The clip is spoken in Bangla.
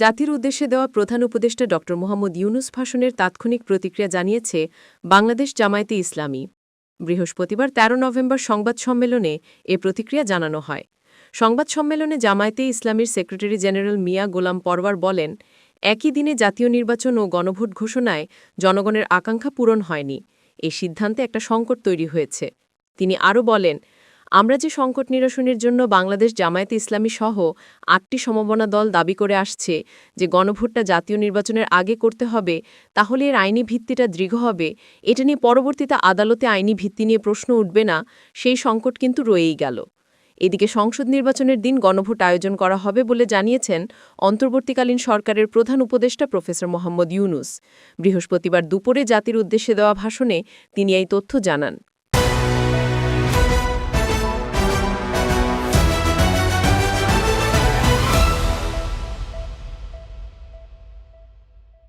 জাতির উদ্দেশ্যে দেওয়া প্রধান উপদেষ্টা ড. মোহাম্মদ ইউনুস ভাষণের তাৎক্ষণিক প্রতিক্রিয়া জানিয়েছে বাংলাদেশ জামায়াতে ইসলামী। বৃহস্পতিবার ১৩ নভেম্বর সংবাদ সম্মেলনে এ প্রতিক্রিয়া জানানো হয়। সংবাদ সম্মেলনে জামায়াতে ইসলামীর সেক্রেটারি জেনারেল মিয়া গোলাম পরওয়ার বলেন, একই দিনে জাতীয় নির্বাচন ও গণভোট ঘোষণায় জনগণের আকাঙ্ক্ষা পূরণ হয়নি। এই সিদ্ধান্তে একটা সংকট তৈরি হয়েছে। তিনি আরও বলেন আমরা যে সংকট নিরসনের জন্য বাংলাদেশ জামায়াতে ইসলামী সহ আটটি সমমনা দল দাবি করে আসছে যে গণভোটটা জাতীয় নির্বাচনের আগে করতে হবে, তাহলে এর আইনি ভিত্তিটা দৃঢ় হবে, এটা নিয়ে পরবর্তীতে আদালতে আইনি ভিত্তি নিয়ে প্রশ্ন উঠবে না, সেই সংকট কিন্তু রয়েই গেল। এদিকে সংসদ নির্বাচনের দিন গণভোট আয়োজন করা হবে বলে জানিয়েছেন অন্তর্বর্তীকালীন সরকারের প্রধান উপদেষ্টা প্রফেসর মোহাম্মদ ইউনুস। বৃহস্পতিবার দুপুরে জাতির উদ্দেশ্যে দেওয়া ভাষণে তিনি এই তথ্য জানান।